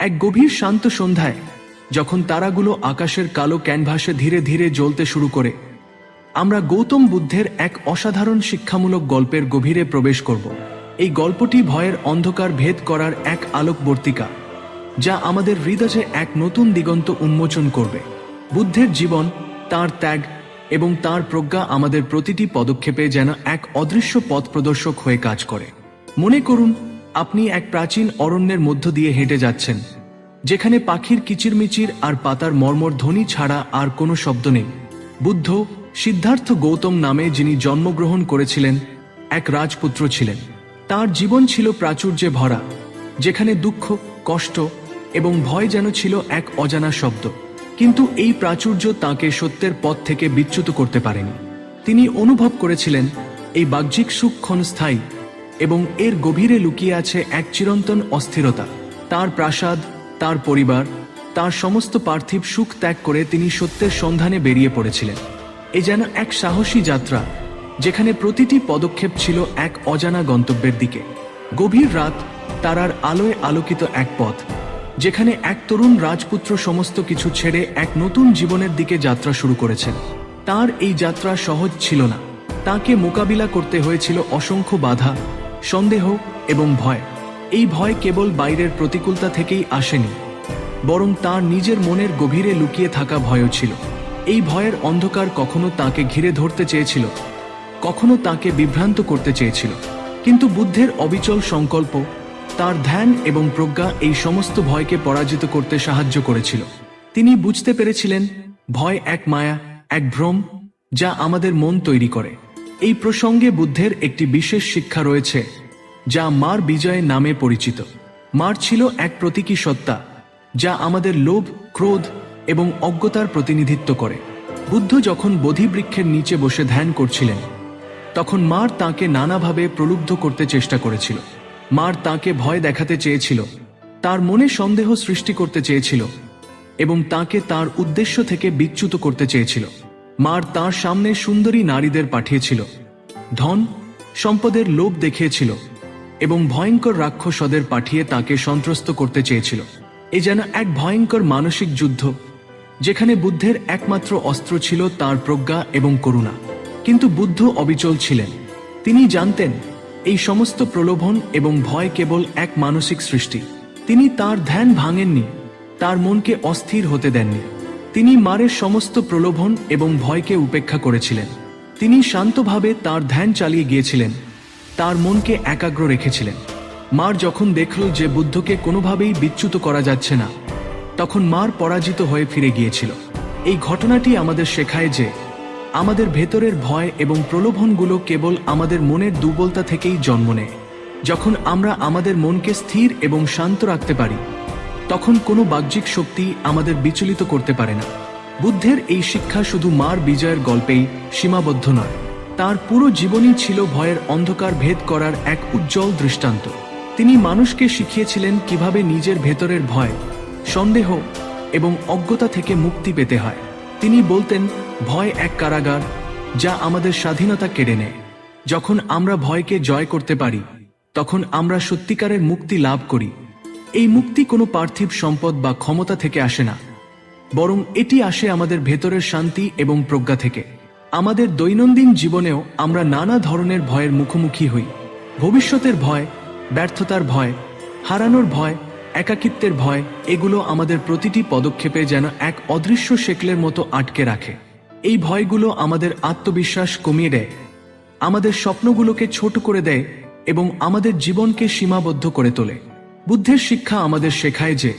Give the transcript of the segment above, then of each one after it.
এক গভীর শান্ত সন্ধ্যায়, যখন তারাগুলো আকাশের কালো ক্যানভাসে ধীরে ধীরে জ্বলতে শুরু করে, আমরা গৌতম বুদ্ধের এক অসাধারণ শিক্ষামূলক গল্পের গভীরে প্রবেশ করব। এই গল্পটি ভয়ের অন্ধকার ভেদ করার এক আলোকবর্তিকা, যা আমাদের হৃদয়ে এক নতুন দিগন্ত উন্মোচন করবে। বুদ্ধের জীবন, তার ত্যাগ এবং তার প্রজ্ঞা আমাদের প্রতিটি পদক্ষেপে যেন এক অদৃশ্য পথ প্রদর্শক হয়ে কাজ করে। মনে করুন আপনি এক প্রাচীন অরণ্যের মধ্য দিয়ে হেঁটে যাচ্ছেন, যেখানে পাখির কিচিরমিচির আর পাতার মর্মর ধ্বনি ছাড়া আর কোনো শব্দ নেই। বুদ্ধ সিদ্ধার্থ গৌতম নামে যিনি জন্মগ্রহণ করেছিলেন, এক রাজপুত্র ছিলেন। তার জীবন ছিল প্রাচুর্যে ভরা, যেখানে দুঃখ, কষ্ট এবং ভয় যেন ছিল এক অজানা শব্দ। কিন্তু এই প্রাচুর্য তাকে সত্যের পথ থেকে বিচ্যুত করতে পারেনি। তিনি অনুভব করেছিলেন, এই বাহ্যিক সুখ ক্ষণস্থায়ী এবং এর গভীরে লুকিয়ে আছে এক চিরন্তন অস্থিরতা। তার প্রাসাদ, তার পরিবার, তার সমস্ত পার্থিব সুখ ত্যাগ করে তিনি সত্যের সন্ধানে বেরিয়ে পড়েছিলেন। এ যেন এক সাহসী যাত্রা, যেখানে প্রতিটি পদক্ষেপ ছিল এক অজানা গন্তব্যের দিকে। গভীর রাত, তারার আলোয় আলোকিত এক পথ, যেখানে এক তরুণ রাজপুত্র সমস্ত কিছু ছেড়ে এক নতুন জীবনের দিকে যাত্রা শুরু করেছেন। তার এই যাত্রা সহজ ছিল না। তাকে মোকাবিলা করতে হয়েছিল অসংখ্য বাধা সন্দেহ এবং ভয়। এই ভয় কেবল বাইরের প্রতিকূলতা থেকেই আসেনি, বরং তার নিজের মনের গভীরে লুকিয়ে থাকা ভয়ও ছিল। এই ভয়ের অন্ধকার কখনো তাকে ঘিরে ধরতে চেয়েছিল, কখনো তাকে বিভ্রান্ত করতে চেয়েছিল। কিন্তু বুদ্ধের অবিচল সংকল্প, তার ধ্যান এবং প্রজ্ঞা এই সমস্ত ভয়কে পরাজিত করতে সাহায্য করেছিল। তিনি বুঝতে পেরেছিলেন, ভয় এক মায়া, এক ভ্রম, যা আমাদের মন তৈরি করে। এই প্রসঙ্গে বুদ্ধের একটি বিশেষ শিক্ষা রয়েছে, যা মার বিজয় নামে পরিচিত। মার ছিল এক প্রতীকী সত্তা, যা আমাদের লোভ, ক্রোধ এবং অজ্ঞতার প্রতিনিধিত্ব করে। বুদ্ধ যখন বোধিবৃক্ষের নিচে বসে ধ্যান করছিলেন, তখন মার তাকে নানাভাবে প্রলুব্ধ করতে চেষ্টা করেছিল। মার তাকে ভয় দেখাতে চেয়েছিল, তার মনে সন্দেহ সৃষ্টি করতে চেয়েছিল এবং তাকে তার উদ্দেশ্য থেকে বিচ্যুত করতে চেয়েছিল। মার তার সামনে সুন্দরী নারীদের পাঠিয়েছিল। ধন, সম্পদের লোভ দেখিয়েছিল এবং ভয়ঙ্কর রাক্ষসদের পাঠিয়ে তাকে সন্ত্রস্ত করতে চেয়েছিল। এ যেন এক ভয়ঙ্কর মানসিক যুদ্ধ, যেখানে বুদ্ধের একমাত্র অস্ত্র ছিল তার প্রজ্ঞা এবং করুণা। কিন্তু বুদ্ধ অবিচল ছিলেন। তিনি জানতেন, এই সমস্ত প্রলোভন এবং ভয় কেবল এক মানসিক সৃষ্টি। তিনি তার ধ্যান ভাঙেননি, তার মনকে অস্থির হতে দেননি। তিনি মারের সমস্ত প্রলোভন এবং ভয়কে উপেক্ষা করেছিলেন। তিনি শান্তভাবে তার ধ্যান চালিয়ে গিয়েছিলেন। তার মনকে একাগ্র রেখেছিলেন। মার যখন দেখল যে বুদ্ধকে কোনোভাবেই বিচ্যুত করা যাচ্ছে না, তখন মার পরাজিত হয়ে ফিরে গিয়েছিল। এই ঘটনাটি আমাদের শেখায় যে, আমাদের ভেতরের ভয় এবং প্রলোভনগুলো কেবল আমাদের মনের দুর্বলতা থেকেই জন্ম নেয়। যখন আমরা আমাদের মনকে স্থির এবং শান্ত রাখতে পারি তখন কোনো বাহ্যিক শক্তি আমাদের বিচলিত করতে পারে না। বুদ্ধের এই শিক্ষা শুধু মার বিজয়ের গল্পেই সীমাবদ্ধ নয়। তার পুরো জীবনই ছিল ভয়ের অন্ধকার ভেদ করার এক উজ্জ্বল দৃষ্টান্ত। তিনি মানুষকে শিখিয়েছিলেন কীভাবে নিজের ভেতরের ভয়, সন্দেহ এবং অজ্ঞতা থেকে মুক্তি পেতে হয়। তিনি বলতেন, ভয় এক কারাগার যা আমাদের স্বাধীনতা কেড়ে নেয়। যখন আমরা ভয়কে জয় করতে পারি, তখন আমরা সত্যিকারের মুক্তি লাভ করি। এই মুক্তি কোনো পার্থিব সম্পদ বা ক্ষমতা থেকে আসে না। বরং এটি আসে আমাদের ভেতরের শান্তি এবং প্রজ্ঞা থেকে। আমাদের দৈনন্দিন জীবনেও আমরা নানা ধরনের ভয়ের মুখোমুখি হই। ভবিষ্যতের ভয়, ব্যর্থতার ভয়, হারানোর ভয়, একাকিত্বের ভয়, এগুলো আমাদের প্রতিটি পদক্ষেপে যেন এক অদৃশ্য শেকলের মতো আটকে রাখে। এই ভয়গুলো আমাদের আত্মবিশ্বাস কমিয়ে দেয়, আমাদের স্বপ্নগুলোকে ছোট করে দেয় এবং আমাদের জীবনকে সীমাবদ্ধ করে তোলে। বুদ্ধের শিক্ষা আমাদের শেখায় যে,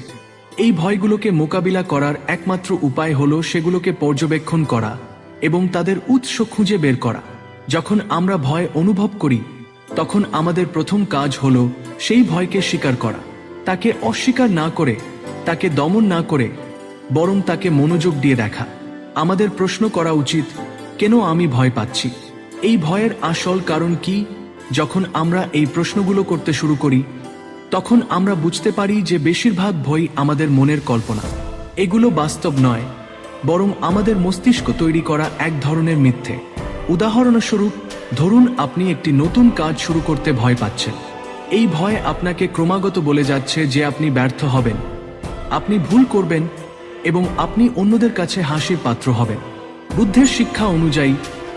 এই ভয়গুলোকে মোকাবিলা করার একমাত্র উপায় হলো সেগুলোকে পর্যবেক্ষণ করা এবং তাদের উৎস খুঁজে বের করা। যখন আমরা ভয় অনুভব করি, তখন আমাদের প্রথম কাজ হলো সেই ভয়কে স্বীকার করা। তাকে অস্বীকার না করে, তাকে দমন না করে, বরং তাকে মনোযোগ দিয়ে দেখা। আমাদের প্রশ্ন করা উচিত, কেন আমি ভয় পাচ্ছি? এই ভয়ের আসল কারণ কি? যখন আমরা এই প্রশ্নগুলো করতে শুরু করি তখন আমরা বুঝতে পারি যে বেশিরভাগ ভয় আমাদের মনের কল্পনা। এগুলো বাস্তব নয়, বরং আমাদের মস্তিষ্ক তৈরি করা এক ধরনের মিথ্যে। উদাহরণস্বরূপ, ধরুন আপনি একটি নতুন কাজ শুরু করতে ভয় পাচ্ছেন। এই ভয় আপনাকে ক্রমাগত বলে যাচ্ছে যে আপনি ব্যর্থ হবেন। আপনি ভুল করবেন এবং আপনি অন্যদের কাছে হাসির পাত্র হবেন। বুদ্ধের শিক্ষা অনুযায়ী,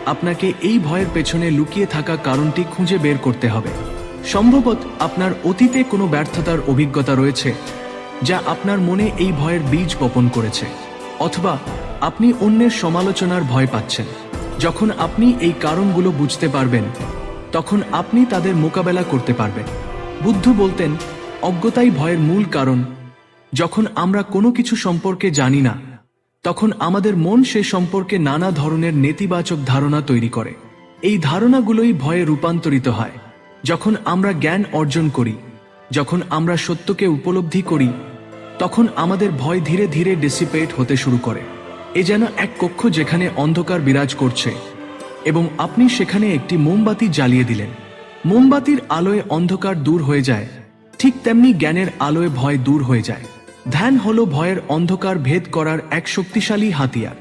আপনাকে এই ভয়ের পেছনে লুকিয়ে থাকা কারণটি খুঁজে বের করতে হবে। সম্ভবত আপনার অতীতে কোনো ব্যর্থতার অভিজ্ঞতা রয়েছে, যা আপনার মনে এই ভয়ের বীজ বপন করেছে, অথবা আপনি অন্যের সমালোচনার ভয় পাচ্ছেন। যখন আপনি এই কারণগুলো বুঝতে পারবেন, তখন আপনি তাদের মোকাবেলা করতে পারবেন। বুদ্ধ বলতেন, অজ্ঞতাই ভয়ের মূল কারণ। যখন আমরা কোনো কিছু সম্পর্কে জানি না, তখন আমাদের মন সে সম্পর্কে নানা ধরনের নেতিবাচক ধারণা তৈরি করে। এই ধারণাগুলোই ভয়ে রূপান্তরিত হয়। যখন আমরা জ্ঞান অর্জন করি, যখন আমরা সত্যকে উপলব্ধি করি, তখন আমাদের ভয় ধীরে ধীরে ডিসিপেট হতে শুরু করে। এ যেন এক কক্ষ যেখানে অন্ধকার বিরাজ করছে এবং আপনি সেখানে একটি মোমবাতি জ্বালিয়ে দিলেন। মোমবাতির আলোয় অন্ধকার দূর হয়ে যায়, ঠিক তেমনি জ্ঞানের আলোয় ভয় দূর হয়ে যায়। ধ্যান হল ভয়ের অন্ধকার ভেদ করার এক শক্তিশালী হাতিয়ার।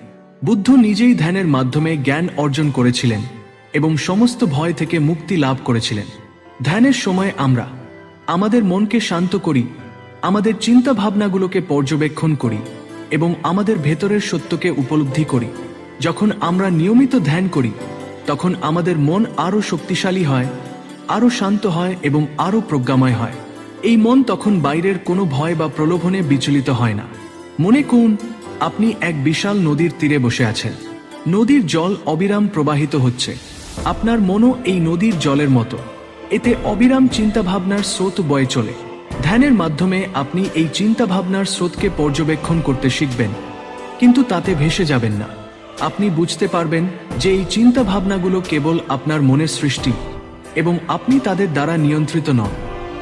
বুদ্ধ নিজেই ধ্যানের মাধ্যমে জ্ঞান অর্জন করেছিলেন এবং সমস্ত ভয় থেকে মুক্তি লাভ করেছিলেন। ধ্যানের সময় আমরা আমাদের মনকে শান্ত করি, আমাদের চিন্তা ভাবনাগুলোকে পর্যবেক্ষণ করি এবং আমাদের ভেতরের সত্যকে উপলব্ধি করি। যখন আমরা নিয়মিত ধ্যান করি, তখন আমাদের মন আরও শক্তিশালী হয়, আরও শান্ত হয় এবং আরও প্রজ্ঞাময় হয়। এই মন তখন বাইরের কোনো ভয় বা প্রলোভনে বিচলিত হয় না। মনে করুন, আপনি এক বিশাল নদীর তীরে বসে আছেন। নদীর জল অবিরাম প্রবাহিত হচ্ছে। আপনার মনও এই নদীর জলের মতো। এতে অবিরাম চিন্তাভাবনার স্রোত বয়ে চলে। ধ্যানের মাধ্যমে আপনি এই চিন্তাভাবনার স্রোতকে পর্যবেক্ষণ করতে শিখবেন। কিন্তু তাতে ভেসে যাবেন না। আপনি বুঝতে পারবেন যে এই চিন্তা ভাবনাগুলো কেবল আপনার মনের সৃষ্টি এবং আপনি তাদের দ্বারা নিয়ন্ত্রিত নন।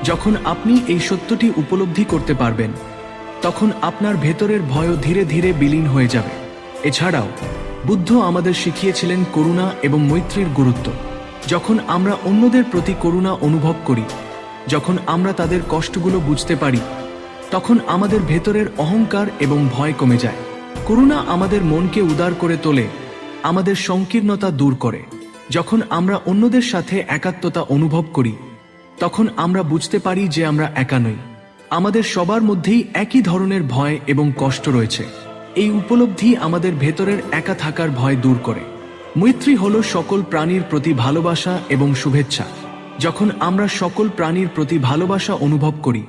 যখন আপনি এই সত্যটি উপলব্ধি করতে পারবেন, তখন আপনার ভেতরের ভয়ও ধীরে ধীরে বিলীন হয়ে যাবে। এছাড়াও, বুদ্ধ আমাদের শিখিয়েছিলেন করুণা এবং মৈত্রীর গুরুত্ব। যখন আমরা অন্যদের প্রতি করুণা অনুভব করি, যখন আমরা তাদের কষ্টগুলো বুঝতে পারি, তখন আমাদের ভেতরের অহংকার এবং ভয় কমে যায়। করুণা আমাদের মনকে উদার করে তোলে, আমাদের সংকীর্ণতা দূর করে। যখন আমরা অন্যদের সাথে একাত্মতা অনুভব করি, তখন আমরা বুঝতে পারি যে আমরা একা নই। আমাদের সবার মধ্যেই একই ধরনের ভয় এবং কষ্ট রয়েছে। এই উপলব্ধি আমাদের ভেতরের একা থাকার ভয় দূর করে। মৈত্রী হল সকল প্রাণীর প্রতি ভালোবাসা এবং শুভেচ্ছা। যখন আমরা সকল প্রাণীর প্রতি ভালোবাসা অনুভব করি,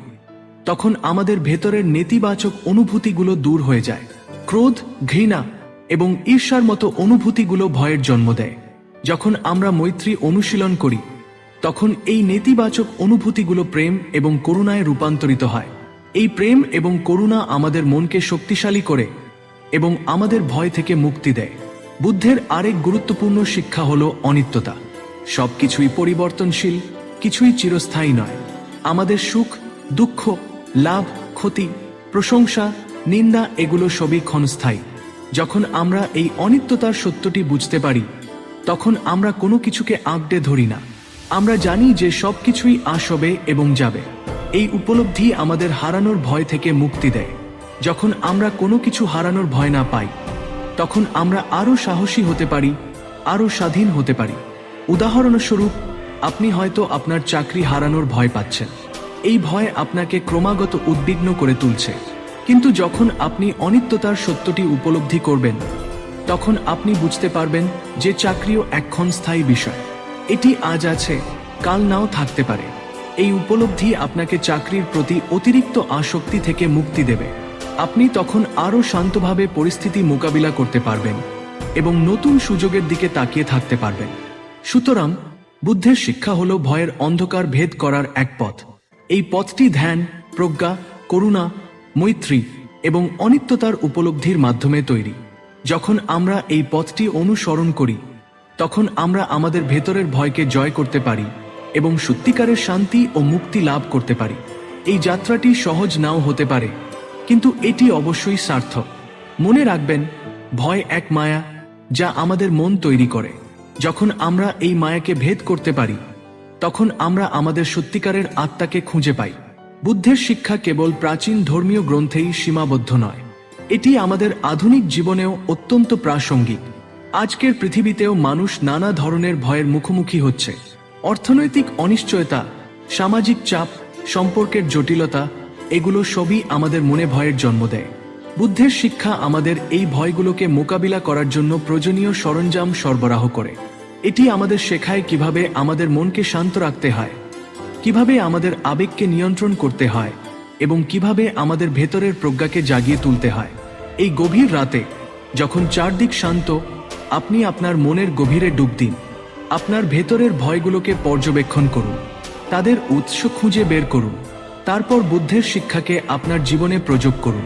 তখন আমাদের ভেতরের নেতিবাচক অনুভূতিগুলো দূর হয়ে যায়। ক্রোধ, ঘৃণা এবং ঈর্ষার মতো অনুভূতিগুলো ভয়ের জন্ম দেয়। যখন আমরা মৈত্রী অনুশীলন করি, তখন এই নেতিবাচক অনুভূতিগুলো প্রেম এবং করুণায় রূপান্তরিত হয়। এই প্রেম এবং করুণা আমাদের মনকে শক্তিশালী করে এবং আমাদের ভয় থেকে মুক্তি দেয়। বুদ্ধের আরেক গুরুত্বপূর্ণ শিক্ষা হল অনিত্যতা। সবকিছুই পরিবর্তনশীল, কিছুই চিরস্থায়ী নয়। আমাদের সুখ, দুঃখ, লাভ, ক্ষতি, প্রশংসা, নিন্দা এগুলো সবই ক্ষণস্থায়ী। যখন আমরা এই অনিত্যতার সত্যটি বুঝতে পারি, তখন আমরা কোনো কিছুকে আঁকড়ে ধরি না। আমরা জানি যে সবকিছুই আসবে এবং যাবে। এই উপলব্ধি আমাদের হারানোর ভয় থেকে মুক্তি দেয়। যখন আমরা কোনো কিছু হারানোর ভয় না পাই তখন আমরা আরও সাহসী হতে পারি, আরও স্বাধীন হতে পারি। উদাহরণস্বরূপ, আপনি হয়তো আপনার চাকরি হারানোর ভয় পাচ্ছেন। এই ভয় আপনাকে ক্রমাগত উদ্বিগ্ন করে তুলছে। কিন্তু যখন আপনি অনিত্যতার সত্যটি উপলব্ধি করবেন, তখন আপনি বুঝতে পারবেন যে চাকরিও এক ক্ষণস্থায়ী বিষয়। এটি আজ আছে, কাল নাও থাকতে পারে। এই উপলব্ধি আপনাকে চাকরির প্রতি অতিরিক্ত আসক্তি থেকে মুক্তি দেবে। আপনি তখন আরও শান্তভাবে পরিস্থিতি মোকাবিলা করতে পারবেন এবং নতুন সুযোগের দিকে তাকিয়ে থাকতে পারবেন। সুতরাং, বুদ্ধের শিক্ষা হল ভয়ের অন্ধকার ভেদ করার এক পথ। এই পথটি ধ্যান, প্রজ্ঞা, করুণা, মৈত্রী এবং অনিত্যতার উপলব্ধির মাধ্যমে তৈরি। যখন আমরা এই পথটি অনুসরণ করি, তখন আমরা আমাদের ভেতরের ভয়কে জয় করতে পারি এবং সত্যিকারের শান্তি ও মুক্তি লাভ করতে পারি। এই যাত্রাটি সহজ নাও হতে পারে। কিন্তু এটি অবশ্যই সার্থক। মনে রাখবেন, ভয় এক মায়া যা আমাদের মন তৈরি করে। যখন আমরা এই মায়াকে ভেদ করতে পারি, তখন আমরা আমাদের সত্যিকারের আত্মাকে খুঁজে পাই। বুদ্ধের শিক্ষা কেবল প্রাচীন ধর্মীয় গ্রন্থেই সীমাবদ্ধ নয়। এটি আমাদের আধুনিক জীবনেও অত্যন্ত প্রাসঙ্গিক। আজকের পৃথিবীতেও মানুষ নানা ধরনের ভয়ের মুখোমুখি হচ্ছে। অর্থনৈতিক অনিশ্চয়তা, সামাজিক চাপ, সম্পর্কের জটিলতা এগুলো সবই আমাদের মনে ভয়ের জন্ম দেয়। বুদ্ধের শিক্ষা আমাদের এই ভয়গুলোকে মোকাবিলা করার জন্য প্রয়োজনীয় সরঞ্জাম সরবরাহ করে। এটি আমাদের শেখায় কীভাবে আমাদের মনকে শান্ত রাখতে হয়, কীভাবে আমাদের আবেগকে নিয়ন্ত্রণ করতে হয়, এবং কীভাবে আমাদের ভেতরের প্রজ্ঞাকে জাগিয়ে তুলতে হয়। এই গভীর রাতে, যখন চারদিক শান্ত, আপনি আপনার মনের গভীরে ডুব দিন। আপনার ভেতরের ভয়গুলোকে পর্যবেক্ষণ করুন। তাদের উৎস খুঁজে বের করুন। তারপর বুদ্ধের শিক্ষাকে আপনার জীবনে প্রয়োগ করুন।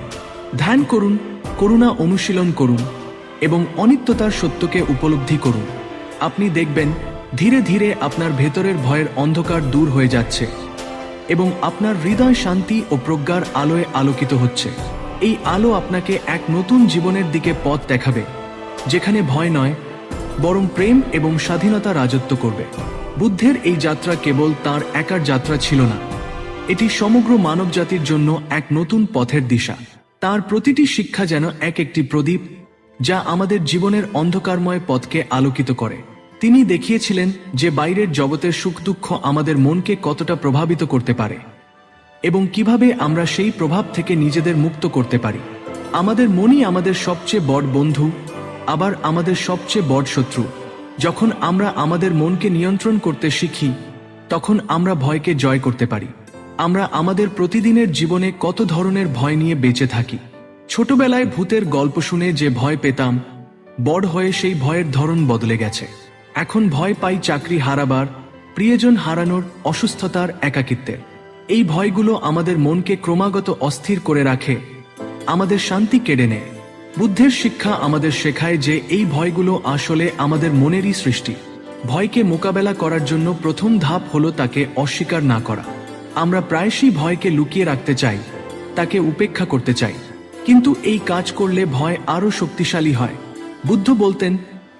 ধ্যান করুন, করুণা অনুশীলন করুন এবং অনিত্যতার সত্যকে উপলব্ধি করুন। আপনি দেখবেন, ধীরে ধীরে আপনার ভেতরের ভয়ের অন্ধকার দূর হয়ে যাচ্ছে এবং আপনার হৃদয় শান্তি ও প্রজ্ঞার আলোয় আলোকিত হচ্ছে। এই আলো আপনাকে এক নতুন জীবনের দিকে পথ দেখাবে, যেখানে ভয় নয়, বরং প্রেম এবং স্বাধীনতা রাজত্ব করবে। বুদ্ধের এই যাত্রা কেবল তার একার যাত্রা ছিল না। এটি সমগ্র মানবজাতির জন্য এক নতুন পথের দিশা। তার প্রতিটি শিক্ষা যেন এক একটি প্রদীপ, যা আমাদের জীবনের অন্ধকারময় পথকে আলোকিত করে। তিনি দেখিয়েছিলেন যে বাইরের জগতের সুখ দুঃখ আমাদের মনকে কতটা প্রভাবিত করতে পারে, এবং কীভাবে আমরা সেই প্রভাব থেকে নিজেদের মুক্ত করতে পারি। আমাদের মনই আমাদের সবচেয়ে বড় বন্ধু, আবার আমাদের সবচেয়ে বড় শত্রু। যখন আমরা আমাদের মনকে নিয়ন্ত্রণ করতে শিখি, তখন আমরা ভয়কে জয় করতে পারি। আমরা আমাদের প্রতিদিনের জীবনে কত ধরনের ভয় নিয়ে বেঁচে থাকি? ছোটবেলায় ভূতের গল্প শুনে যে ভয় পেতাম, বড় হয়ে সেই ভয়ের ধরন বদলে গেছে। এখন ভয় পাই চাকরি হারাবার, প্রিয়জন হারানোর অসুস্থতার একাকিত্বের। এই ভয়গুলো আমাদের মনকে ক্রমাগত অস্থির করে রাখে, আমাদের শান্তি কেড়ে নেয়। বুদ্ধের শিক্ষা আমাদের শেখায় যে এই ভয়গুলো আসলে আমাদের মনেরই সৃষ্টি। ভয়কে মোকাবেলা করার জন্য প্রথম ধাপ হলো তাকে অস্বীকার না করা। আমরা প্রায়শই ভয়কে লুকিয়ে রাখতে চাই, তাকে উপেক্ষা করতে চাই। কিন্তু এই কাজ করলে ভয় আরও শক্তিশালী হয়। বুদ্ধ বলতেন,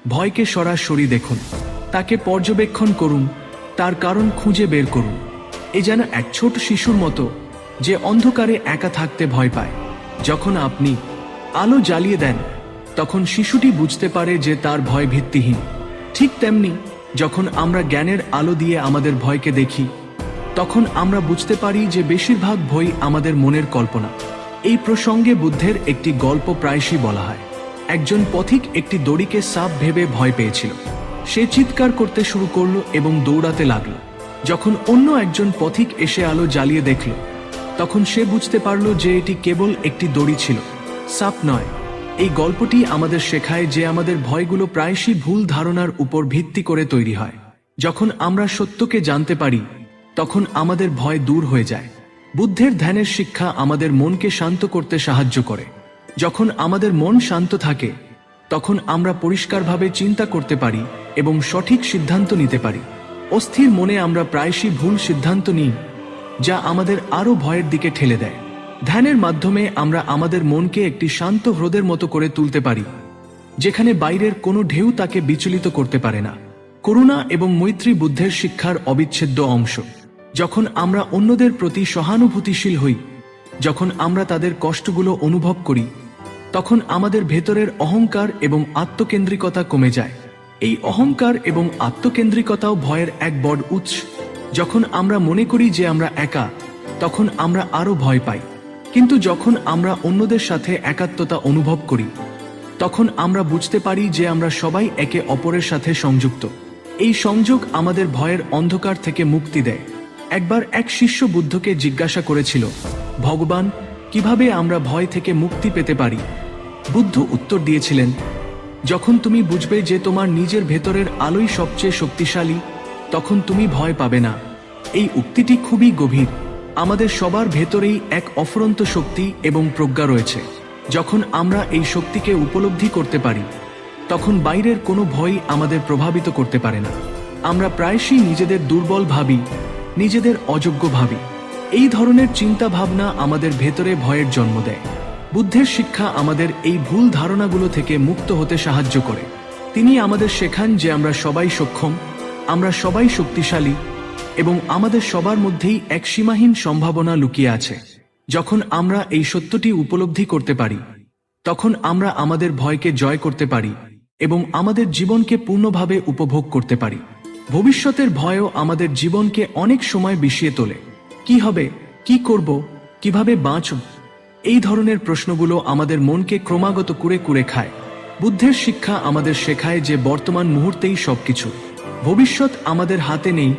ভয়কে সরাসরি দেখুন, তাকে পর্যবেক্ষণ করুন, তার কারণ খুঁজে বের করুন। এ যেন এক ছোট শিশুর মতো, যে অন্ধকারে একা থাকতে ভয় পায়। যখন আপনি আলো জ্বালিয়ে দেন, তখন শিশুটি বুঝতে পারে যে তার ভয় ভিত্তিহীন। ঠিক তেমনি, যখন আমরা জ্ঞানের আলো দিয়ে আমাদের ভয়কে দেখি তখন আমরা বুঝতে পারি যে বেশিরভাগ ভয় আমাদের মনের কল্পনা। এই প্রসঙ্গে বুদ্ধের একটি গল্প প্রায়শই বলা হয়। একজন পথিক একটি দড়িকে সাপ ভেবে ভয় পেয়েছিল। সে চিৎকার করতে শুরু করল এবং দৌড়াতে লাগল। যখন অন্য একজন পথিক এসে আলো জ্বালিয়ে দেখল, তখন সে বুঝতে পারল যে এটি কেবল একটি দড়ি ছিল। সাপ নয়। এই গল্পটি আমাদের শেখায় যে আমাদের ভয়গুলো প্রায়শই ভুল ধারণার উপর ভিত্তি করে তৈরি হয়। যখন আমরা সত্যকে জানতে পারি তখন আমাদের ভয় দূর হয়ে যায়। বুদ্ধের ধ্যানের শিক্ষা আমাদের মনকে শান্ত করতে সাহায্য করে। যখন আমাদের মন শান্ত থাকে, তখন আমরা পরিষ্কারভাবে চিন্তা করতে পারি এবং সঠিক সিদ্ধান্ত নিতে পারি। অস্থির মনে আমরা প্রায়শই ভুল সিদ্ধান্ত নিই, যা আমাদের আরও ভয়ের দিকে ঠেলে দেয়। ধ্যানের মাধ্যমে আমরা আমাদের মনকে একটি শান্ত হ্রদের মতো করে তুলতে পারি, যেখানে বাইরের কোনো ঢেউ তাকে বিচলিত করতে পারে না। করুণা এবং মৈত্রী বুদ্ধের শিক্ষার অবিচ্ছেদ্য অংশ। যখন আমরা অন্যদের প্রতি সহানুভূতিশীল হই, যখন আমরা তাদের কষ্টগুলো অনুভব করি, তখন আমাদের ভেতরের অহংকার এবং আত্মকেন্দ্রিকতা কমে যায়। এই অহংকার এবং আত্মকেন্দ্রিকতাও ভয়ের এক বড় উৎস। যখন আমরা মনে করি যে আমরা একা, তখন আমরা আরও ভয় পাই। কিন্তু যখন আমরা অন্যদের সাথে একাত্মতা অনুভব করি, তখন আমরা বুঝতে পারি যে আমরা সবাই একে অপরের সাথে সংযুক্ত। এই সংযোগ আমাদের ভয়ের অন্ধকার থেকে মুক্তি দেয়। একবার এক শিষ্য বুদ্ধকে জিজ্ঞাসা করেছিল, ভগবান, কীভাবে আমরা ভয় থেকে মুক্তি পেতে পারি? বুদ্ধ উত্তর দিয়েছিলেন, যখন তুমি বুঝবে যে তোমার নিজের ভেতরের আলোই সবচেয়ে শক্তিশালী, তখন তুমি ভয় পাবে না। এই উক্তিটি খুবই গভীর। আমাদের সবার ভেতরেই এক অফরন্ত শক্তি এবং প্রজ্ঞা রয়েছে। যখন আমরা এই শক্তিকে উপলব্ধি করতে পারি, তখন বাইরের কোনো ভয় আমাদের প্রভাবিত করতে পারে না। আমরা প্রায়শই নিজেদের দুর্বল ভাবি নিজেদের অযোগ্য ভাবি। এই ধরনের চিন্তা ভাবনা আমাদের ভেতরে ভয়ের জন্ম দেয়। বুদ্ধের শিক্ষা আমাদের এই ভুল ধারণাগুলো থেকে মুক্ত হতে সাহায্য করে। তিনি আমাদের শেখান যে আমরা সবাই সক্ষম, আমরা সবাই শক্তিশালী এবং আমাদের সবার মধ্যেই এক সীমাহীন সম্ভাবনা লুকিয়ে আছে। যখন আমরা এই সত্যটি উপলব্ধি করতে পারি, তখন আমরা আমাদের ভয়কে জয় করতে পারি এবং আমাদের জীবনকে পূর্ণভাবে উপভোগ করতে পারি। ভবিষ্যতের ভয়ও আমাদের জীবনকে অনেক সময় বিষিয়ে তোলে। কি হবে? কি করব? কীভাবে বাঁচব? এই ধরনের প্রশ্নগুলো আমাদের মনকে ক্রমাগত কুরে কুরে খায়। বুদ্ধের শিক্ষা আমাদের শেখায় যে বর্তমান মুহূর্তেই সবকিছু। ভবিষ্যৎ আমাদের হাতে নেই,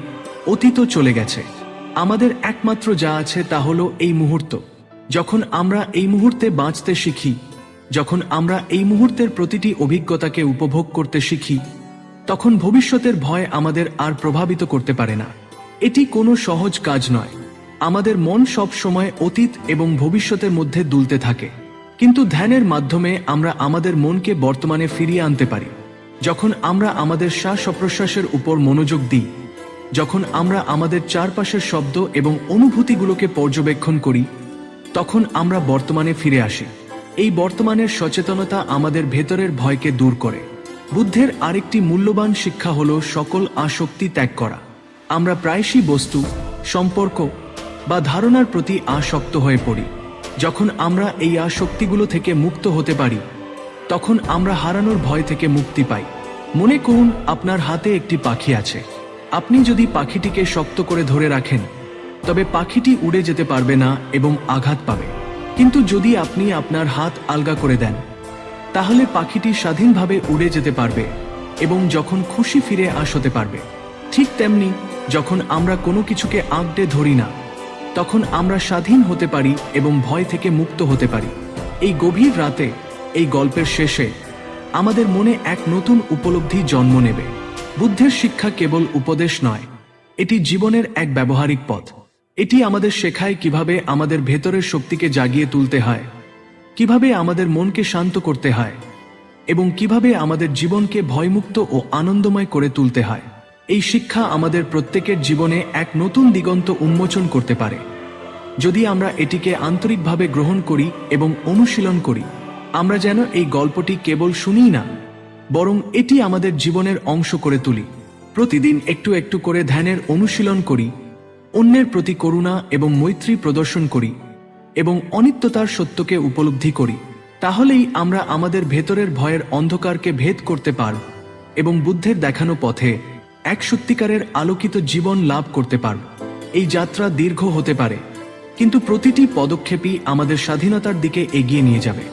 অতীতও চলে গেছে। আমাদের একমাত্র যা আছে তা হলো এই মুহূর্ত। যখন আমরা এই মুহূর্তে বাঁচতে শিখি, যখন আমরা এই মুহূর্তের প্রতিটি অভিজ্ঞতাকে উপভোগ করতে শিখি তখন ভবিষ্যতের ভয় আমাদের আর প্রভাবিত করতে পারে না। এটি কোনো সহজ কাজ নয়। আমাদের মন সব সময় অতীত এবং ভবিষ্যতের মধ্যে দুলতে থাকে। কিন্তু ধ্যানের মাধ্যমে আমরা আমাদের মনকে বর্তমানে ফিরিয়ে আনতে পারি। যখন আমরা আমাদের শ্বাস প্রশ্বাসের উপর মনোযোগ দিই, যখন আমরা আমাদের চারপাশের শব্দ এবং অনুভূতিগুলোকে পর্যবেক্ষণ করি, তখন আমরা বর্তমানে ফিরে আসি। এই বর্তমানের সচেতনতা আমাদের ভেতরের ভয়কে দূর করে। বুদ্ধের আরেকটি মূল্যবান শিক্ষা হল সকল আসক্তি ত্যাগ করা। আমরা প্রায়শই বস্তু, সম্পর্ক বা ধারণার প্রতি আসক্ত হয়ে পড়ি। যখন আমরা এই আসক্তিগুলো থেকে মুক্ত হতে পারি, তখন আমরা হারানোর ভয় থেকে মুক্তি পাই। মনে করুন, আপনার হাতে একটি পাখি আছে। আপনি যদি পাখিটিকে শক্ত করে ধরে রাখেন, তবে পাখিটি উড়ে যেতে পারবে না এবং আঘাত পাবে। কিন্তু যদি আপনি আপনার হাত আলগা করে দেন তাহলে পাখিটি স্বাধীনভাবে উড়ে যেতে পারবে এবং যখন খুশি ফিরে আসতে পারবে। ঠিক তেমনি যখন আমরা কোনো কিছুকে আঁকড়ে ধরি না, তখন আমরা স্বাধীন হতে পারি এবং ভয় থেকে মুক্ত হতে পারি। এই গভীর রাতে, এই গল্পের শেষে আমাদের মনে এক নতুন উপলব্ধি জন্ম নেবে। বুদ্ধের শিক্ষা কেবল উপদেশ নয়, এটি জীবনের এক ব্যবহারিক পথ। এটি আমাদের শেখায় কীভাবে আমাদের ভেতরের শক্তিকে জাগিয়ে তুলতে হয়। কীভাবে আমাদের মনকে শান্ত করতে হয় এবং কীভাবে আমাদের জীবনকে ভয়মুক্ত ও আনন্দময় করে তুলতে হয়। এই শিক্ষা আমাদের প্রত্যেকের জীবনে এক নতুন দিগন্ত উন্মোচন করতে পারে। যদি আমরা এটিকে আন্তরিকভাবে গ্রহণ করি এবং অনুশীলন করি, আমরা যেন এই গল্পটি কেবল শুনিই না, বরং এটি আমাদের জীবনের অংশ করে তুলি। প্রতিদিন একটু একটু করে ধ্যানের অনুশীলন করি, অন্যের প্রতি করুণা এবং মৈত্রী প্রদর্শন করি এবং অনিত্যতার সত্যকে উপলব্ধি করি, তাহলেই আমরা আমাদের ভেতরের ভয়ের অন্ধকারকে ভেদ করতে পারব এবং বুদ্ধের দেখানো পথে এক সত্যিকারের আলোকিত জীবন লাভ করতে পারব। এই যাত্রা দীর্ঘ হতে পারে, কিন্তু প্রতিটি পদক্ষেপই আমাদের স্বাধীনতার দিকে এগিয়ে নিয়ে যাবে।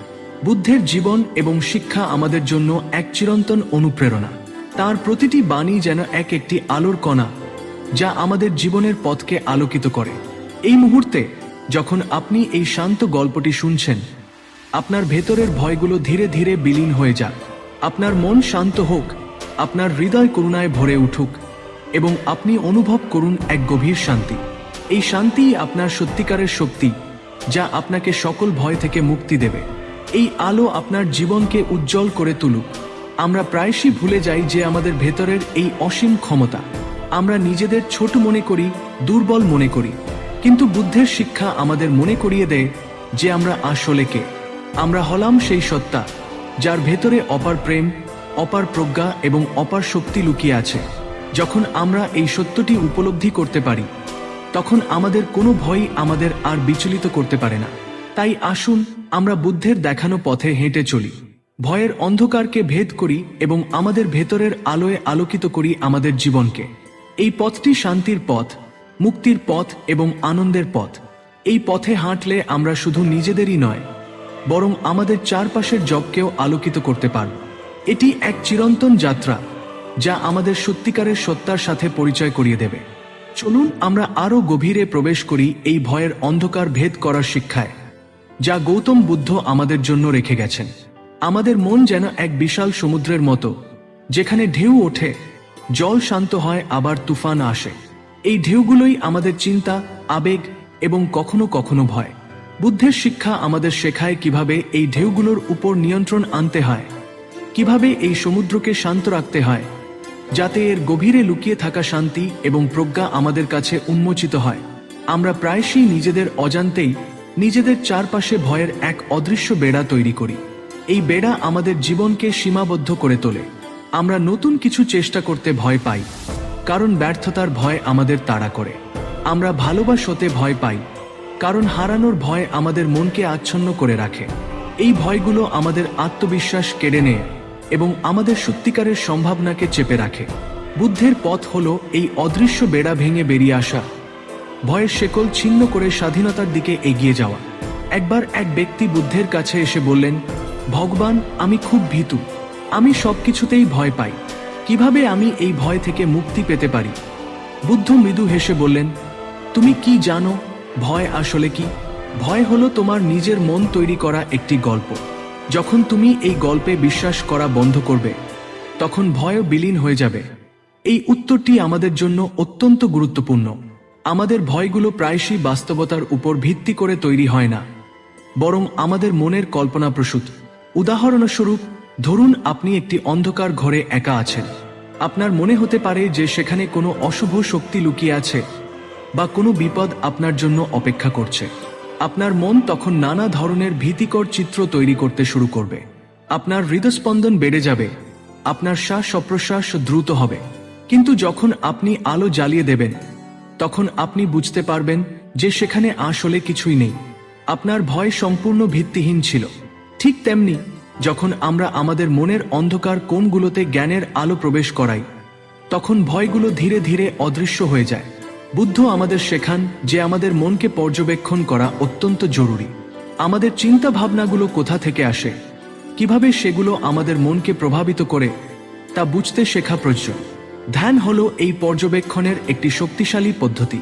বুদ্ধের জীবন এবং শিক্ষা আমাদের জন্য এক চিরন্তন অনুপ্রেরণা। তার প্রতিটি বাণী যেন এক একটি আলোর কণা, যা আমাদের জীবনের পথকে আলোকিত করে। এই মুহূর্তে যখন আপনি এই শান্ত গল্পটি শুনছেন, আপনার ভেতরের ভয়গুলো ধীরে ধীরে বিলীন হয়ে যাক। আপনার মন শান্ত হোক, আপনার হৃদয় করুণায় ভরে উঠুক, এবং আপনি অনুভব করুন এক গভীর শান্তি। এই শান্তিই আপনার সত্যিকারের শক্তি, যা আপনাকে সকল ভয় থেকে মুক্তি দেবে। এই আলো আপনার জীবনকে উজ্জ্বল করে তুলুক। আমরা প্রায়শই ভুলে যাই যে আমাদের ভেতরের এই অসীম ক্ষমতা। আমরা নিজেদের ছোট মনে করি, দুর্বল মনে করি। কিন্তু বুদ্ধের শিক্ষা আমাদের মনে করিয়ে দেয় যে আমরা আসলে কে। আমরা হলাম সেই সত্তা, যার ভেতরে অপার প্রেম, অপার প্রজ্ঞা এবং অপার শক্তি লুকিয়ে আছে। যখন আমরা এই সত্যটি উপলব্ধি করতে পারি, তখন আমাদের কোনো ভয়ই আমাদের আর বিচলিত করতে পারে না। তাই আসুন, আমরা বুদ্ধের দেখানো পথে হেঁটে চলি। ভয়ের অন্ধকারকে ভেদ করি এবং আমাদের ভেতরের আলোয় আলোকিত করি আমাদের জীবনকে। এই পথটি শান্তির পথ মুক্তির পথ এবং আনন্দের পথ। এই পথে হাঁটলে আমরা শুধু নিজেদেরই নয়, বরং আমাদের চারপাশের জগকেও আলোকিত করতে পারব। এটি এক চিরন্তন যাত্রা, যা আমাদের সত্যিকারের সত্তার সাথে পরিচয় করিয়ে দেবে। চলুন আমরা আরও গভীরে প্রবেশ করি এই ভয়ের অন্ধকার ভেদ করার শিক্ষায়, যা গৌতম বুদ্ধ আমাদের জন্য রেখে গেছেন। আমাদের মন যেন এক বিশাল সমুদ্রের মতো, যেখানে ঢেউ ওঠে, জল শান্ত হয়, আবার তুফান আসে। এই ঢেউগুলোই আমাদের চিন্তা, আবেগ এবং কখনো কখনো ভয়। বুদ্ধের শিক্ষা আমাদের শেখায় কীভাবে এই ঢেউগুলোর উপর নিয়ন্ত্রণ আনতে হয়, কীভাবে এই সমুদ্রকে শান্ত রাখতে হয়, যাতে এর গভীরে লুকিয়ে থাকা শান্তি এবং প্রজ্ঞা আমাদের কাছে উন্মোচিত হয়। আমরা প্রায়শই নিজেদের অজান্তেই নিজেদের চারপাশে ভয়ের এক অদৃশ্য বেড়া তৈরি করি। এই বেড়া আমাদের জীবনকে সীমাবদ্ধ করে তোলে। আমরা নতুন কিছু চেষ্টা করতে ভয় পাই। কারণ ব্যর্থতার ভয় আমাদের তাড়া করে। আমরা ভালোবাসতে ভয় পাই, কারণ হারানোর ভয় আমাদের মনকে আচ্ছন্ন করে রাখে। এই ভয়গুলো আমাদের আত্মবিশ্বাস কেড়ে নেয় এবং আমাদের সত্যিকারের সম্ভাবনাকে চেপে রাখে। বুদ্ধের পথ হল এই অদৃশ্য বেড়া ভেঙে বেরিয়ে আসা। ভয়ের শেকল ছিন্ন করে স্বাধীনতার দিকে এগিয়ে যাওয়া। একবার এক ব্যক্তি বুদ্ধের কাছে এসে বললেন, ভগবান, আমি খুব ভীতু। আমি সবকিছুতেই ভয় পাই। কীভাবে আমি এই ভয় থেকে মুক্তি পেতে পারি? বুদ্ধ মৃদু হেসে বললেন, তুমি কি জানো, ভয় আসলে কি? ভয় হলো তোমার নিজের মন তৈরি করা একটি গল্প। যখন তুমি এই গল্পে বিশ্বাস করা বন্ধ করবে, তখন ভয়ও বিলীন হয়ে যাবে। এই উত্তরটি আমাদের জন্য অত্যন্ত গুরুত্বপূর্ণ। আমাদের ভয়গুলো প্রায়শই বাস্তবতার উপর ভিত্তি করে তৈরি হয় না, বরং আমাদের মনের কল্পনা প্রসূত উদাহরণস্বরূপ ধরুন আপনি একটি অন্ধকার ঘরে একা আছেন। আপনার মনে হতে পারে যে সেখানে কোনো অশুভ শক্তি লুকিয়ে আছে বা কোনো বিপদ আপনার জন্য অপেক্ষা করছে। আপনার মন তখন নানা ধরনের ভীতিকর চিত্র তৈরি করতে শুরু করবে। আপনার হৃদস্পন্দন বেড়ে যাবে, আপনার শ্বাস অপ্রশ্বাস দ্রুত হবে। কিন্তু যখন আপনি আলো জ্বালিয়ে দেবেন, তখন আপনি বুঝতে পারবেন যে সেখানে আসলে কিছুই নেই। আপনার ভয় সম্পূর্ণ ভিত্তিহীন ছিল। ঠিক তেমনি যখন আমরা আমাদের মনের অন্ধকার কোণগুলোতে জ্ঞানের আলো প্রবেশ করাই, তখন ভয়গুলো ধীরে ধীরে অদৃশ্য হয়ে যায়। বুদ্ধ আমাদের শেখান যে আমাদের মনকে পর্যবেক্ষণ করা অত্যন্ত জরুরি। আমাদের চিন্তা ভাবনাগুলো কোথা থেকে আসে? কীভাবে সেগুলো আমাদের মনকে প্রভাবিত করে? তা বুঝতে শেখা প্রয়োজন। ধ্যান হলো এই পর্যবেক্ষণের একটি শক্তিশালী পদ্ধতি।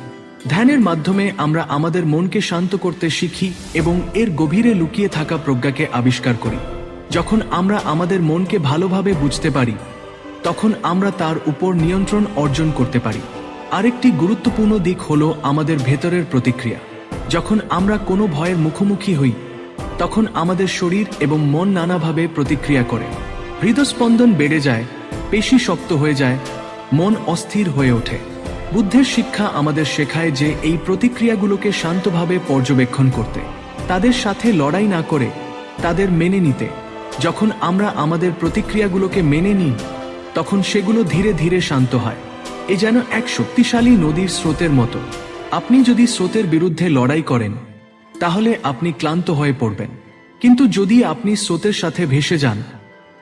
ধ্যানের মাধ্যমে আমরা আমাদের মনকে শান্ত করতে শিখি এবং এর গভীরে লুকিয়ে থাকা প্রজ্ঞাকে আবিষ্কার করি। যখন আমরা আমাদের মনকে ভালোভাবে বুঝতে পারি, তখন আমরা তার উপর নিয়ন্ত্রণ অর্জন করতে পারি। আরেকটি গুরুত্বপূর্ণ দিক হলো আমাদের ভেতরের প্রতিক্রিয়া। যখন আমরা কোনো ভয়ের মুখোমুখি হই, তখন আমাদের শরীর এবং মন নানাভাবে প্রতিক্রিয়া করে। হৃদস্পন্দন বেড়ে যায়, পেশি শক্ত হয়ে যায়, মন অস্থির হয়ে ওঠে। বুদ্ধের শিক্ষা আমাদের শেখায় যে এই প্রতিক্রিয়াগুলোকে শান্তভাবে পর্যবেক্ষণ করতে, তাদের সাথে লড়াই না করে তাদের মেনে নিতে। যখন আমরা আমাদের প্রতিক্রিয়াগুলোকে মেনে নিই, তখন সেগুলো ধীরে ধীরে শান্ত হয়। এ যেন এক শক্তিশালী নদীর স্রোতের মতো। আপনি যদি স্রোতের বিরুদ্ধে লড়াই করেন, তাহলে আপনি ক্লান্ত হয়ে পড়বেন। কিন্তু যদি আপনি স্রোতের সাথে ভেসে যান,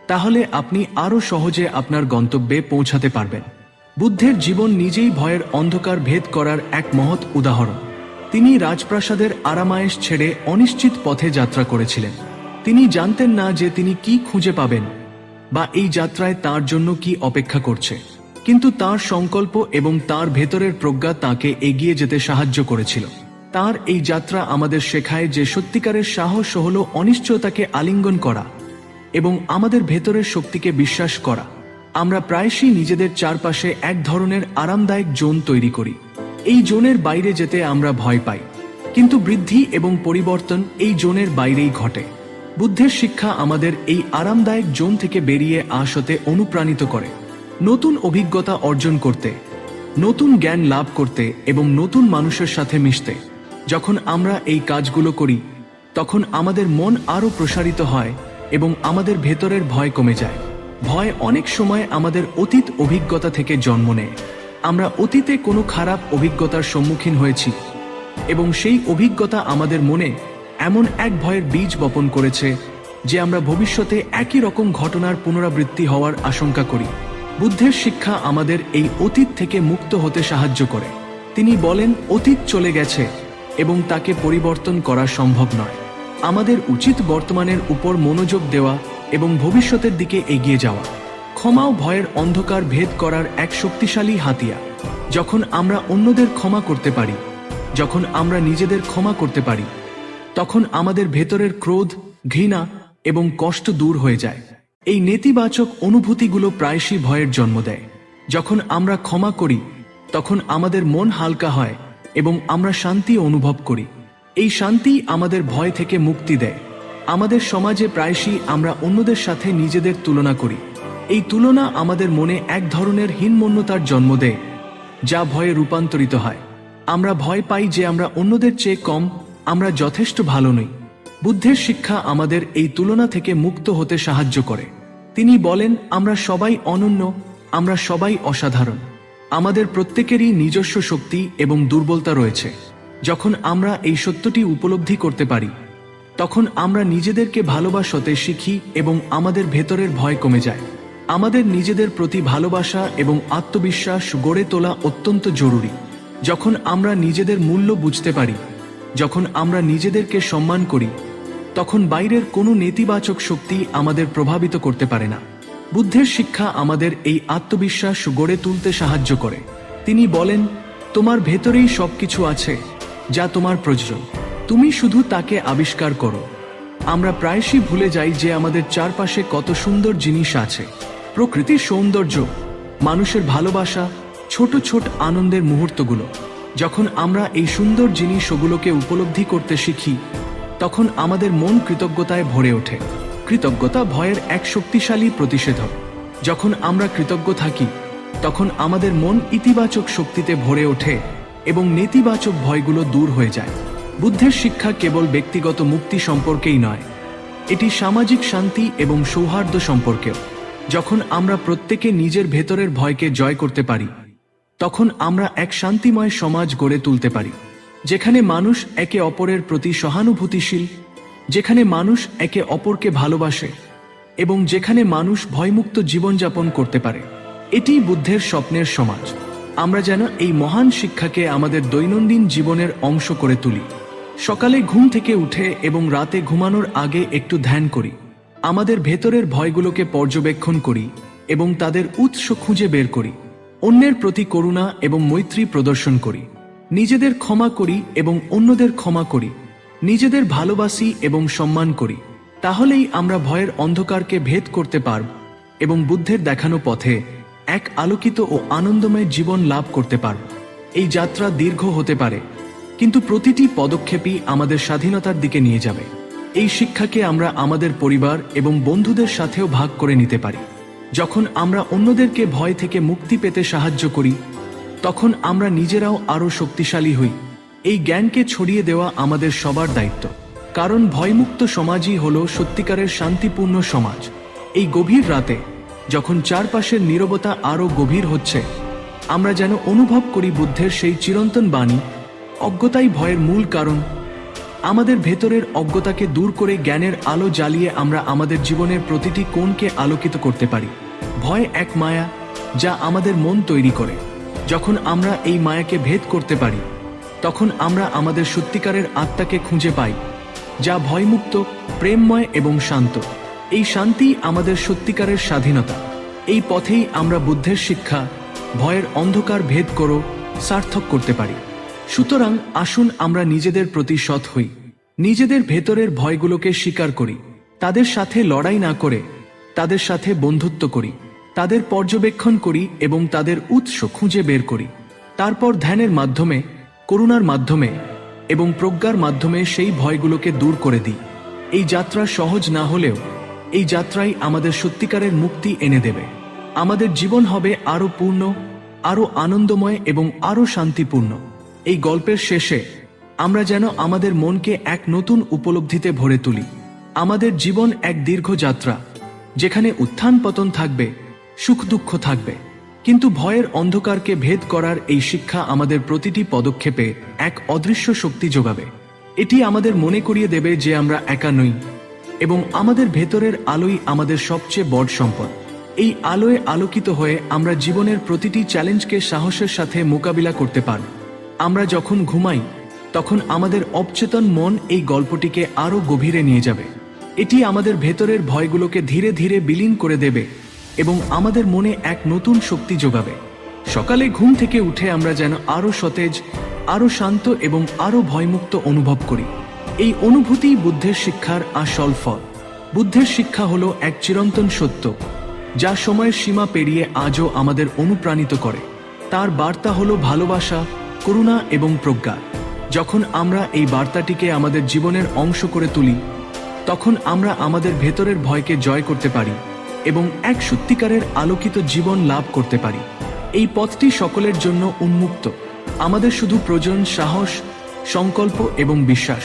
তাহলে আপনি আরও সহজে আপনার গন্তব্যে পৌঁছাতে পারবেন। বুদ্ধের জীবন নিজেই ভয়ের অন্ধকার ভেদ করার এক মহৎ উদাহরণ। তিনি রাজপ্রাসাদের আরামায়েশ ছেড়ে অনিশ্চিত পথে যাত্রা করেছিলেন। তিনি জানতেন না যে তিনি কি খুঁজে পাবেন বা এই যাত্রায় তার জন্য কি অপেক্ষা করছে। কিন্তু তার সংকল্প এবং তার ভেতরের প্রজ্ঞা তাকে এগিয়ে যেতে সাহায্য করেছিল। তার এই যাত্রা আমাদের শেখায় যে সত্যিকারের সাহস হল অনিশ্চয়তাকে আলিঙ্গন করা এবং আমাদের ভেতরের শক্তিকে বিশ্বাস করা। আমরা প্রায়শই নিজেদের চারপাশে এক ধরনের আরামদায়ক জোন তৈরি করি। এই জোনের বাইরে যেতে আমরা ভয় পাই। কিন্তু বৃদ্ধি এবং পরিবর্তন এই জোনের বাইরেই ঘটে। বুদ্ধের শিক্ষা আমাদের এই আরামদায়ক জোন থেকে বেরিয়ে আসতে অনুপ্রাণিত করে। নতুন অভিজ্ঞতা অর্জন করতে, নতুন জ্ঞান লাভ করতে এবং নতুন মানুষের সাথে মিশতে। যখন আমরা এই কাজগুলো করি, তখন আমাদের মন আরও প্রসারিত হয় এবং আমাদের ভেতরের ভয় কমে যায়। ভয় অনেক সময় আমাদের অতীত অভিজ্ঞতা থেকে জন্ম নেয়। আমরা অতীতে কোনো খারাপ অভিজ্ঞতার সম্মুখীন হয়েছি এবং সেই অভিজ্ঞতা আমাদের মনে এমন এক ভয়ের বীজ বপন করেছে যে আমরা ভবিষ্যতে একই রকম ঘটনার পুনরাবৃত্তি হওয়ার আশঙ্কা করি। বুদ্ধের শিক্ষা আমাদের এই অতীত থেকে মুক্ত হতে সাহায্য করে। তিনি বলেন, অতীত চলে গেছে এবং তাকে পরিবর্তন করা সম্ভব নয়। আমাদের উচিত বর্তমানের উপর মনোযোগ দেওয়া এবং ভবিষ্যতের দিকে এগিয়ে যাওয়া। ক্ষমাও ভয়ের অন্ধকার ভেদ করার এক শক্তিশালী হাতিয়া যখন আমরা অন্যদের ক্ষমা করতে পারি, যখন আমরা নিজেদের ক্ষমা করতে পারি তখন আমাদের ভেতরের ক্রোধ, ঘৃণা এবং কষ্ট দূর হয়ে যায়। এই নেতিবাচক অনুভূতিগুলো প্রায়শই ভয়ের জন্ম দেয়। যখন আমরা ক্ষমা করি, তখন আমাদের মন হালকা হয় এবং আমরা শান্তি অনুভব করি। এই শান্তি আমাদের ভয় থেকে মুক্তি দেয়। আমাদের সমাজে প্রায়শই আমরা অন্যদের সাথে নিজেদের তুলনা করি। এই তুলনা আমাদের মনে এক ধরনের হীনমন্যতার জন্ম দেয়, যা ভয়ে রূপান্তরিত হয়। আমরা ভয় পাই যে আমরা অন্যদের চেয়ে কম আমরা যথেষ্ট ভালো নই। বুদ্ধের শিক্ষা আমাদের এই তুলনা থেকে মুক্ত হতে সাহায্য করে। তিনি বলেন, আমরা সবাই অনন্য, আমরা সবাই অসাধারণ। আমাদের প্রত্যেকেরই নিজস্ব শক্তি এবং দুর্বলতা রয়েছে। যখন আমরা এই সত্যটি উপলব্ধি করতে পারি, তখন আমরা নিজেদেরকে ভালোবাসতে শিখি এবং আমাদের ভেতরের ভয় কমে যায়। আমাদের নিজেদের প্রতি ভালোবাসা এবং আত্মবিশ্বাস গড়ে তোলা অত্যন্ত জরুরি। যখন আমরা নিজেদের মূল্য বুঝতে পারি যখন আমরা নিজেদেরকে সম্মান করি, তখন বাইরের কোনো নেতিবাচক শক্তি আমাদের প্রভাবিত করতে পারে না। বুদ্ধের শিক্ষা আমাদের এই আত্মবিশ্বাস গড়ে তুলতে সাহায্য করে। তিনি বলেন, তোমার ভেতরেই সবকিছু আছে যা তোমার প্রয়োজন। তুমি শুধু তাকে আবিষ্কার করো। আমরা প্রায়শই ভুলে যাই যে আমাদের চারপাশে কত সুন্দর জিনিস আছে। প্রকৃতির সৌন্দর্য, মানুষের ভালোবাসা, ছোট ছোট আনন্দের মুহূর্তগুলো। যখন আমরা এই সুন্দর জিনিস ওগুলোকে উপলব্ধি করতে শিখি, তখন আমাদের মন কৃতজ্ঞতায় ভরে ওঠে। কৃতজ্ঞতা ভয়ের এক শক্তিশালী প্রতিষেধক। যখন আমরা কৃতজ্ঞ থাকি, তখন আমাদের মন ইতিবাচক শক্তিতে ভরে ওঠে এবং নেতিবাচক ভয়গুলো দূর হয়ে যায়। বুদ্ধের শিক্ষা কেবল ব্যক্তিগত মুক্তি সম্পর্কেই নয়, এটি সামাজিক শান্তি এবং সৌহার্দ্য সম্পর্কেও। যখন আমরা প্রত্যেকে নিজের ভেতরের ভয়কে জয় করতে পারি তখন আমরা এক শান্তিময় সমাজ গড়ে তুলতে পারি, যেখানে মানুষ একে অপরের প্রতি সহানুভূতিশীল, যেখানে মানুষ একে অপরকে ভালোবাসে এবং যেখানে মানুষ ভয়মুক্ত জীবনযাপন করতে পারে। এটি বুদ্ধের স্বপ্নের সমাজ। আমরা যেন এই মহান শিক্ষাকে আমাদের দৈনন্দিন জীবনের অংশ করে তুলি। সকালে ঘুম থেকে উঠে এবং রাতে ঘুমানোর আগে একটু ধ্যান করি। আমাদের ভেতরের ভয়গুলোকে পর্যবেক্ষণ করি এবং তাদের উৎস খুঁজে বের করি। অন্যের প্রতি করুণা এবং মৈত্রী প্রদর্শন করি। নিজেদের ক্ষমা করি এবং অন্যদের ক্ষমা করি। নিজেদের ভালোবাসি এবং সম্মান করি। তাহলেই আমরা ভয়ের অন্ধকারকে ভেদ করতে পারব এবং বুদ্ধের দেখানো পথে এক আলোকিত ও আনন্দময় জীবন লাভ করতে পারব। এই যাত্রা দীর্ঘ হতে পারে, কিন্তু প্রতিটি পদক্ষেপই আমাদের স্বাধীনতার দিকে নিয়ে যাবে। এই শিক্ষাকে আমরা আমাদের পরিবার এবং বন্ধুদের সাথেও ভাগ করে নিতে পারি। যখন আমরা অন্যদেরকে ভয় থেকে মুক্তি পেতে সাহায্য করি, তখন আমরা নিজেরাও আরও শক্তিশালী হই। এই জ্ঞানকে ছড়িয়ে দেওয়া আমাদের সবার দায়িত্ব। কারণ ভয়মুক্ত সমাজই হল সত্যিকারের শান্তিপূর্ণ সমাজ। এই গভীর রাতে, যখন চারপাশের নীরবতা আরও গভীর হচ্ছে, আমরা যেন অনুভব করি বুদ্ধের সেই চিরন্তন বাণী, অজ্ঞতাই ভয়ের মূল কারণ আমাদের ভেতরের অজ্ঞতাকে দূর করে জ্ঞানের আলো জ্বালিয়ে আমরা আমাদের জীবনের প্রতিটি কোণকে আলোকিত করতে পারি। ভয় এক মায়া যা আমাদের মন তৈরি করে। যখন আমরা এই মায়াকে ভেদ করতে পারি, তখন আমরা আমাদের সত্যিকারের আত্মাকে খুঁজে পাই, যা ভয়মুক্ত, প্রেমময় এবং শান্ত। এই শান্তি আমাদের সত্যিকারের স্বাধীনতা। এই পথেই আমরা বুদ্ধের শিক্ষা, ভয়ের অন্ধকার ভেদ করো, সার্থক করতে পারি। সুতরাং আসুন আমরা নিজেদের প্রতি সৎ হই। নিজেদের ভেতরের ভয়গুলোকে স্বীকার করি। তাদের সাথে লড়াই না করে, তাদের সাথে বন্ধুত্ব করি, তাদের পর্যবেক্ষণ করি এবং তাদের উৎস খুঁজে বের করি। তারপর ধ্যানের মাধ্যমে, করুণার মাধ্যমে এবং প্রজ্ঞার মাধ্যমে সেই ভয়গুলোকে দূর করে দিই। এই যাত্রা সহজ না হলেও, এই যাত্রাই আমাদের সত্যিকারের মুক্তি এনে দেবে। আমাদের জীবন হবে আরও পূর্ণ, আরও আনন্দময় এবং আরও শান্তিপূর্ণ। এই গল্পের শেষে আমরা যেন আমাদের মনকে এক নতুন উপলব্ধিতে ভরে তুলি। আমাদের জীবন এক দীর্ঘ যাত্রা, যেখানে উত্থান পতন থাকবে, সুখ দুঃখ থাকবে। কিন্তু ভয়ের অন্ধকারকে ভেদ করার এই শিক্ষা আমাদের প্রতিটি পদক্ষেপে এক অদৃশ্য শক্তি যোগাবে। এটি আমাদের মনে করিয়ে দেবে যে আমরা একা নই এবং আমাদের ভেতরের আলোই আমাদের সবচেয়ে বড় সম্পদ। এই আলোয় আলোকিত হয়ে আমরা জীবনের প্রতিটি চ্যালেঞ্জকে সাহসের সাথে মোকাবিলা করতে পারব। আমরা যখন ঘুমাই, তখন আমাদের অবচেতন মন এই গল্পটিকে আরও গভীরে নিয়ে যাবে। এটি আমাদের ভেতরের ভয়গুলোকে ধীরে ধীরে বিলীন করে দেবে এবং আমাদের মনে এক নতুন শক্তি যোগাবে। সকালে ঘুম থেকে উঠে আমরা যেন আরও সতেজ, আরও শান্ত এবং আরও ভয়মুক্ত অনুভব করি। এই অনুভূতিই বুদ্ধের শিক্ষার আসল ফল। বুদ্ধের শিক্ষা হলো এক চিরন্তন সত্য, যা সময়ের সীমা পেরিয়ে আজও আমাদের অনুপ্রাণিত করে। তার বার্তা হলো ভালোবাসা করুণা এবং প্রজ্ঞা। যখন আমরা এই বার্তাটিকে আমাদের জীবনের অংশ করে তুলি, তখন আমরা আমাদের ভেতরের ভয়কে জয় করতে পারি এবং এক সত্যিকারের আলোকিত জীবন লাভ করতে পারি। এই পথটি সকলের জন্য উন্মুক্ত। আমাদের শুধু প্রয়োজন সাহস, সংকল্প এবং বিশ্বাস।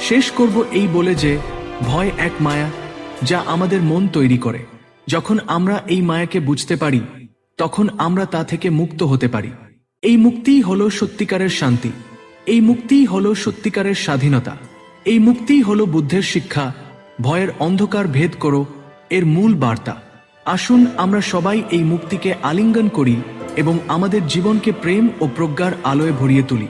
শেষ করব এই বলে যে, ভয় এক মায়া যা আমাদের মন তৈরি করে। যখন আমরা এই মায়াকে বুঝতে পারি, তখন আমরা তা থেকে মুক্ত হতে পারি। এই মুক্তিই হলো সত্যিকারের শান্তি। এই মুক্তিই হলো সত্যিকারের স্বাধীনতা। এই মুক্তিই হলো বুদ্ধের শিক্ষা, ভয়ের অন্ধকার ভেদ করো, এর মূল বার্তা। আসুন আমরা সবাই এই মুক্তিকে আলিঙ্গন করি এবং আমাদের জীবনকে প্রেম ও প্রজ্ঞার আলোয় ভরিয়ে তুলি।